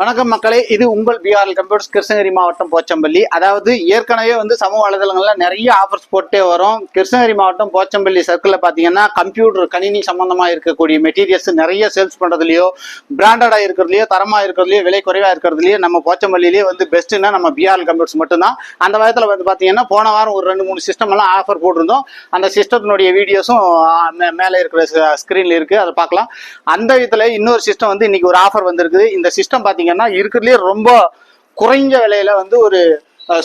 வணக்கம் மக்களே இது உங்கள் பிஆர்எல் கம்ப்யூட்டர்ஸ் கிருஷ்ணகிரி மாவட்டம் போச்சம்பள்ளி. அதாவது ஏற்கனவே வந்து சமூக வலைதளங்கள்ல நிறைய ஆஃபர்ஸ் போட்டே வரும். கிருஷ்ணகிரி மாவட்டம் போச்சம்பள்ளி சர்க்கிளில் பார்த்தீங்கன்னா கம்ப்யூட்டர் கணினி சம்பந்தமாக இருக்கக்கூடிய மெட்டீரியல்ஸ் நிறைய சேல்ஸ் பண்ணுறதுலையோ பிராண்டடாக இருக்கிறதுலையோ தரமாக இருக்கிறதுலையோ விலை குறைவாக இருக்கிறதுலையோ நம்ம போச்சம்பள்ளியிலேயே வந்து பெஸ்ட்னா நம்ம பிஆர்எல் கம்ப்யூட்டர்ஸ் மட்டும்தான். அந்த விதத்தில் வந்து பார்த்தீங்கன்னா போன வாரம் ஒரு ரெண்டு மூணு சிஸ்டம் எல்லாம் ஆஃபர் போட்டிருந்தோம். அந்த சிஸ்டத்தினுடைய வீடியோஸும் மேலே இருக்கிற ஸ்க்ரீனில் இருக்குது அதை பார்க்கலாம். அந்த விதத்தில் இன்னொரு சிஸ்டம் வந்து இன்னைக்கு ஒரு ஆஃபர் வந்திருக்குது. இந்த சிஸ்டம் பார்த்தீங்கன்னா இருக்கிறதுலே ரொம்ப குறைஞ்ச விலையில வந்து ஒரு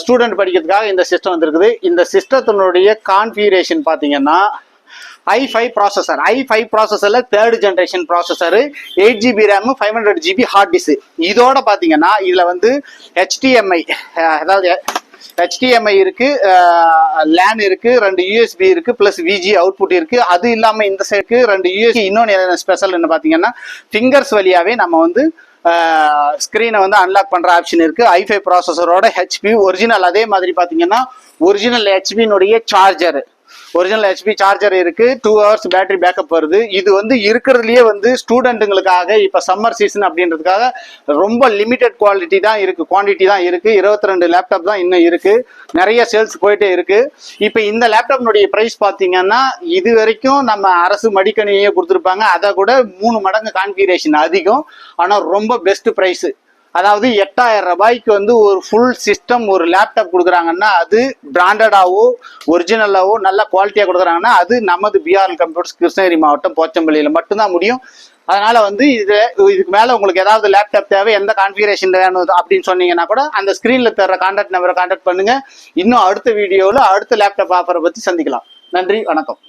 ஸ்டூடெண்ட் படிக்கிறதுக்காக இந்த சிஸ்டம் வந்திருக்குது. இந்த சிஸ்டத்தினுடைய கான்ஃபிகரேஷன் பார்த்தீங்கன்னா I five processor I five ப்ராசஸரில் third generation processor eight GB RAM five hundred GB hard disk இதோட பார்த்தீங்கன்னா இதில் வந்து ஹெச்டிஎம்ஐ அதாவது ஹெச்டிஎம்ஐ இருக்கு லேன் இருக்கு ரெண்டு யூஎஸ்பி இருக்கு பிளஸ் விஜி அவுட்புட் இருக்கு. அது இல்லாமல் இந்த சைடுக்கு ரெண்டு யூஎஸ்பி இன்னொன்று என்ன ஸ்பெஷல் என்ன ஃபிங்கர்ஸ் வழியாவே நம்ம வந்து ஸ்க்ரீனை வந்து அன்லாக் பண்ற ஆப்ஷன் இருக்கு. ஐஃபை ப்ராசஸரோட ஹெச்பி ஒரிஜினல் அதே மாதிரி பாத்தீங்கன்னா ஒரிஜினல் ஹெச்பினுடைய சார்ஜர் ஒரிஜினல் ஹெச்பி சார்ஜர் இருக்கு. டூ ஹவர்ஸ் பேட்டரி பேக்கப் வருது. இது வந்து இருக்கிறதுலயே வந்து ஸ்டூடெண்ட்டுங்களுக்காக இப்ப சம்மர் சீசன் அப்படின்றதுக்காக ரொம்ப லிமிடெட் குவாலிட்டி தான் இருக்கு. குவான்டிட்டி தான் இருக்கு. இருபத்தி ரெண்டு லேப்டாப் தான் இன்னும் இருக்கு. நிறைய சேல்ஸ் போயிட்டே இருக்கு. இப்ப இந்த லேப்டாப்னுடைய பிரைஸ் பாத்தீங்கன்னா இது வரைக்கும் நம்ம அரசு மடிக்கணினியே கொடுத்துருப்பாங்க. அதை கூட மூணு மடங்கு கான்ஃபிகரேஷன் அதிகம். ஆனா ரொம்ப பெஸ்ட் பிரைஸ் அதாவது எட்டாயிரம் ரூபாய்க்கு வந்து ஒரு ஃபுல் சிஸ்டம் ஒரு லேப்டாப் கொடுக்குறாங்கன்னா அது பிராண்டடாகவோ ஒரிஜினலாகவோ நல்ல குவாலிட்டியாக கொடுக்குறாங்கன்னா அது நமது பிஆர்எல் கம்ப்யூட்டர்ஸ் கிருஷ்ணகிரி மாவட்டம் போச்சம்பள்ளியில் மட்டும்தான் முடியும். அதனால வந்து இது இதுக்கு மேல உங்களுக்கு ஏதாவது லேப்டாப் தேவை எந்த கான்ஃபிகரேஷன் வேணும் அப்படின்னு சொன்னீங்கன்னா கூட அந்த ஸ்கிரீன்ல தர கான்டாக்ட் நம்பரை கான்டாக்ட் பண்ணுங்க. இன்னும் அடுத்த வீடியோவில் அடுத்த லேப்டாப் ஆஃபரை பத்தி சந்திக்கலாம். நன்றி வணக்கம்.